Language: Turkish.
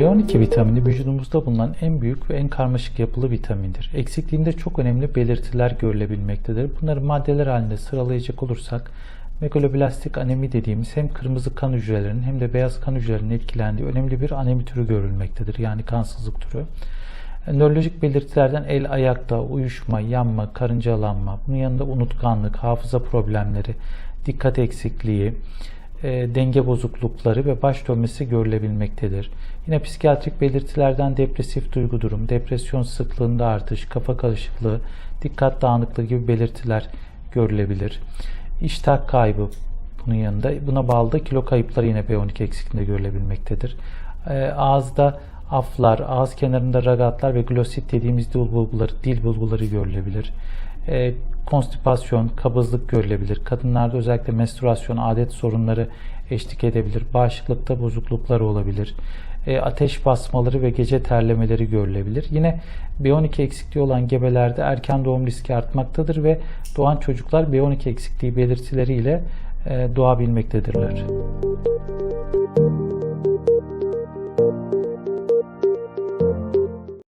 B12 vitamini vücudumuzda bulunan en büyük ve en karmaşık yapılı vitamindir. Eksikliğinde çok önemli belirtiler görülebilmektedir. Bunları maddeler halinde sıralayacak olursak megaloblastik anemi dediğimiz hem kırmızı kan hücrelerinin hem de beyaz kan hücrelerinin etkilendiği önemli bir anemi türü görülmektedir. Yani kansızlık türü. Nörolojik belirtilerden el ayakta, uyuşma, yanma, karıncalanma, bunun yanında unutkanlık, hafıza problemleri, dikkat eksikliği, e, denge bozuklukları ve baş dönmesi görülebilmektedir. Yine psikiyatrik belirtilerden depresif duygu durum, depresyon sıklığında artış, kafa karışıklığı, dikkat dağınıklığı gibi belirtiler görülebilir. İştah kaybı bunun yanında. Buna bağlı da kilo kayıpları yine B12 eksikliğinde görülebilmektedir. E, ağızda aflar, ağız kenarında ragatlar ve glosit dediğimiz dil bulguları, dil bulguları görülebilir. E, konstipasyon, kabızlık görülebilir. Kadınlarda özellikle menstruasyon, adet sorunları eşlik edebilir. Bağışıklıkta bozukluklar olabilir. E, ateş basmaları ve gece terlemeleri görülebilir. Yine B12 eksikliği olan gebelerde erken doğum riski artmaktadır ve doğan çocuklar B12 eksikliği belirtileriyle e, doğabilmektedirler.